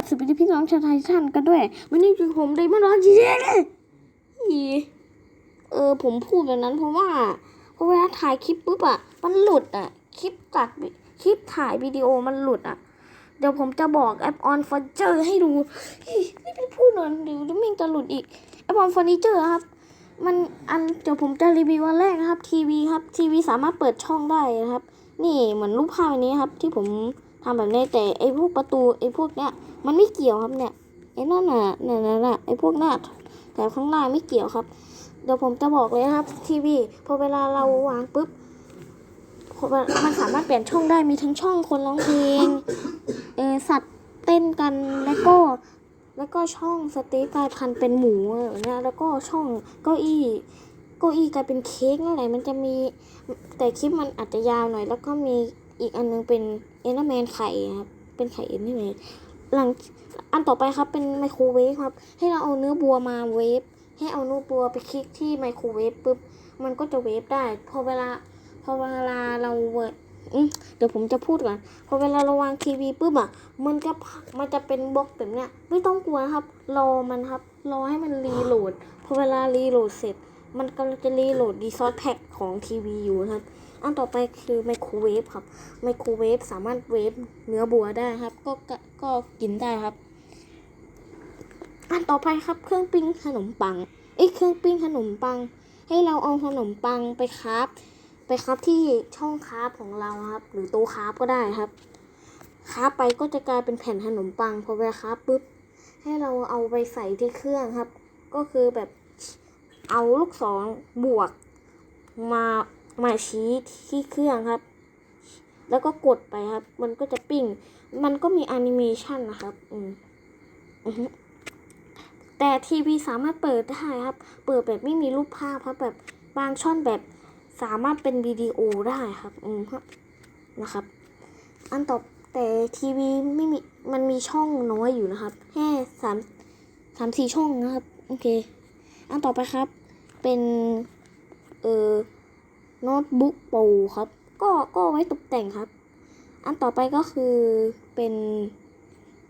ก็สวัสดีพี่น้องชาวไทยท่านกันด้วยวันนี้คือผมไดมอนด์ร้อนจีเเลยอีเออผมพูดแบบนั้นเพราะว่าเพราะเวลาถ่ายคลิปปุ๊บอะมันหลุดอะคลิปตัดคลิปถ่ายวิดีโอมันหลุดอะ เดี๋ยวผมจะบอกแอปออนเฟอร์เจอร์ให้ดูนี่พี่พูดหน่อยเดี๋ยวมิ่งจะหลุดอีกแอปออนเฟอร์นิเจอร์ครับ มันอันเดี๋ยวผมจะรีวิววันแรกนะครับ ทีวีครับทีวีสามารถเปิดช่องได้นะครับ นี่เหมือนรูปภาพอันนี้ครับที่ผม ทำแบบนี้แต่ไอ้พวกประตูไอ้พวกเนี้ยมันไม่เกี่ยวครับเนี่ยไอ้นั่นน่ะนั่นน่ะน่ะไอ้พวกหน้าแถวข้างหน้าไม่เกี่ยวครับ เดี๋ยวผมจะบอกเลยนะครับ ทีวีพอเวลาเราวางปุ๊บมันสามารถเปลี่ยนช่องได้มีทั้งช่องคนร้องเพลงเออสัตว์เต้นกันแล้วก็แล้วก็ช่องสเต็กกลายพันเป็นหมูเนี้ยแล้วก็ช่องเก้าอี้เก้าอี้กลายเป็นเค้กนั่นแหละมันจะมีแต่คลิปมันอาจจะยาวหน่อย แล้วก็มี อีกอันนึงเป็นเอ็นแมนไข่ครับ เป็นไข่เอ็นแมนหลังอันต่อไปครับเป็นไมโครเวฟครับ ให้เราเอาเนื้อบัวมาเวฟ ให้เอาเนื้อบัวไปคลิกที่ไมโครเวฟปุ๊บ มันก็จะเวฟได้ พอเวลา พอเวลาเราเวเดี๋ยวผมจะพูดก่อน พอเวลาเราวางทีวีปุ๊บอะ มันจะ มันจะเป็นบล็อกแบบเนี้ย ไม่ต้องกลัวครับ รอมันครับ รอให้มันรีโหลด พอเวลารีโหลดเสร็จ มันกำลังจะรีโหลดดีซอสแพ็ของทีวีอยู่ครับ อันต่อไปคือไมโครเวฟครับ ไมโครเวฟสามารถเวฟเนื้อบัวได้ครับก็ก็ก็กินได้ครับ อันต่อไปครับเครื่องปิ้งขนมปังไอ้เครื่องปิ้งขนมปัง ให้เราเอาขนมปังไปคราฟไปคราฟที่ช่องคราฟของเราครับ หรือโต๊ะคราฟก็ได้ครับคราฟไปก็จะกลายเป็นแผ่นขนมปังพอเวลาคราฟปุ๊บให้เราเอาไปใส่ที่เครื่องครับ ก็คือแบบ เอาลูกศรบวกมามาชี้ที่เครื่องครับ แล้วก็กดไปครับ มันก็จะปิ้ง มันก็มีแอนิเมชันนะครับ อืมอือฮึแต่ทีวีสามารถเปิดได้ครับ เปิดแบบไม่มีรูปภาพครับแบบบางช่อนแบบสามารถเป็นวิดีโอได้ครับ อืมครับนะครับ อันต่อแต่ทีวีไม่มีมันมีช่องน้อยอยู่นะครับ แค่สามสามสี่ช่องนะครับ โอเค อันต่อไปครับ เป็นเอ่อโน้ตบุ๊กปรครับ ก็ก็ไว้ตกแต่งครับ อันต่อไปก็คือเป็น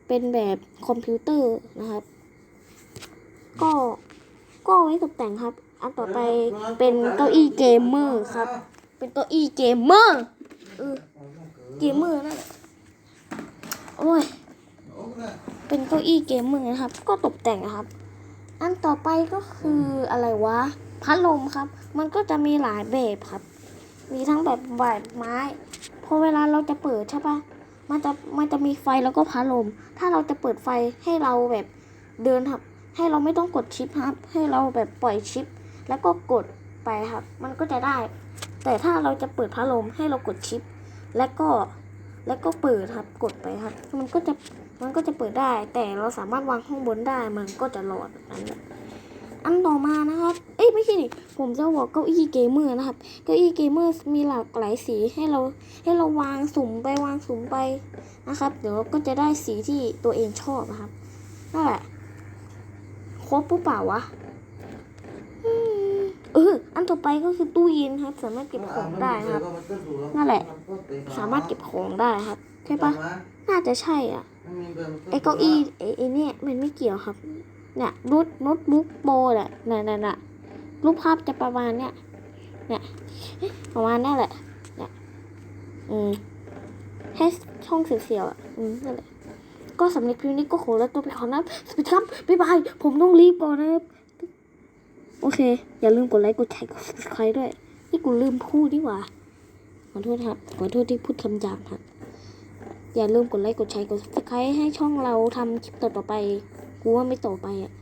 เป็นแบบคอมพิวเตอร์นะครับ ก็ก็ไว้ตกแต่งครับ อันต่อไปเป็นเก้าอี้เกมเมอร์ครับ เป็นเก้าอี้เกมเมอร์เออเกมเมอร์นั่นแหละโอ้ยเป็นเก้าอี้เกมเมอร์นะครับ ก็ตกแต่งนะครับ อันต่อไปก็คืออะไรวะ พัดลมครับ มันก็จะมีหลายแบบครับ มีทั้งแบบแบบไม้ พอเวลาเราจะเปิดใช่ปะมันจะมันจะมีไฟแล้วก็พัดลม ถ้าเราจะเปิดไฟให้เราแบบเดินครับ ให้เราไม่ต้องกดชิปครับ ให้เราแบบปล่อยชิป แล้วก็กดไปครับ มันก็จะได้ แต่ถ้าเราจะเปิดพัดลมให้เรากดชิป แล้วก็แล้วก็เปิดครับ กดไปครับ มันก็จะ มันก็จะเปิดได้ แต่เราสามารถวางข้างบนได้ มันก็จะหลอดแบบนั้นอันต่อมานะครับ เอ้ยไม่ใช่ดิผมจะบอกเก้าอี้เกมเมอร์นะครับ เก้าอี้เกมเมอร์มีหลากหลายสีให้เราให้เราวางสุ่มไปวางสุ่มไปนะครับ เดี๋ยวก็จะได้สีที่ตัวเองชอบนะครับนั่นแหละครบปุ๊บเปล่าวะ อออันต่อไปก็คือตู้เย็นครับ สามารถเก็บของได้ครับนั่นแหละ สามารถเก็บของได้ครับ ใช่ปะน่าจะใช่อะไอ้เก้าอี้ไอ้ไอ้เนี่ยมันไม่เกี่ยวครับเนี่ยรูทโน้ตบุ๊กโปรแหละน่ะน่ะน่ะรูปภาพจะประมาณเนี้ยเนี่ยประมาณนี้แหละเนี่ยอืมแค่ช่องเสียวๆอะอืมนั่นแหละก็สำหรับคลิปนี้ก็ขอแล้วตัวไปขอนะสวัสดีครับบ๊ายบายผมต้องรีบก่อนนะครับ โอเค อย่าลืมกดไลค์กดแชร์กด subscribe ด้วย นี่กูลืมพูดดีกว่า ขอโทษครับ ขอโทษที่พูดคำหยาบครับ อย่าลืมกดไลค์กดแชร์กด subscribe ให้ช่องเราทำคลิปต่อๆไป กูว่าไม่ต่อไปอะ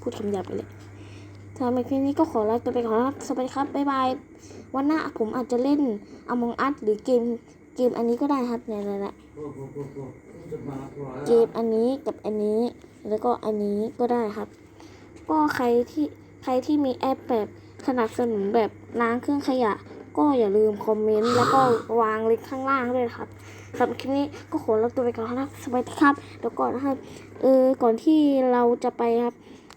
พูดคำหยาบไปเลยสำหรับคลิปนี้ก็ขอลาไปก่อนครับ สวัสดีครับบ๊ายบาย วันหน้าผมอาจจะเล่น Among Us หรือเกมเกมอันนี้ก็ได้ครับเนี่ยๆๆเกมอันนี้กับอันนี้ แล้วก็อันนี้ก็ได้ครับ ก็ใครที่ ใครที่มีแอปแบบสนับสนุนแบบล้างเครื่องขยะ ก็อย่าลืมคอมเมนต์แล้วก็วางลิงก์ข้างล่างด้วยนะครับสำหรับคลิปนี้ก็ขอลาตัวไปก่อนนะครับสวัสดีครับเดี๋ยวก่อนนะครับเออก่อนที่เราจะไปครับ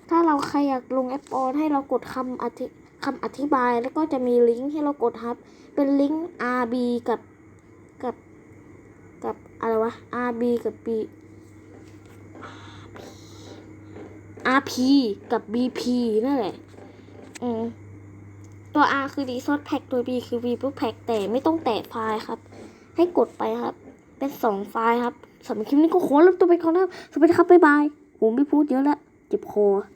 ถ้าเราใครอยากลงแอปออนให้เรากดคำอธิคำอธิบายแล้วก็จะมีลิงก์ให้เรากดครับ เป็นลิงก์ RB กับกับกับอะไรวะ RB กับ B RP กับ BP นั่นแหละ อืม ตัว R คือ Resource Pack ตัว B คือ v b o o k Pack แต่ไม่ต้องแตะไฟล์ครับ ให้กดไปครับ เป็นสองไฟล์ครับสำหรับคลิปนี้ก็ขอลาตัวไปก่อนนะครับสวัสดีครับ บ๊ายบาย ผมไม่พูดเยอะแล้วเจ็บคอ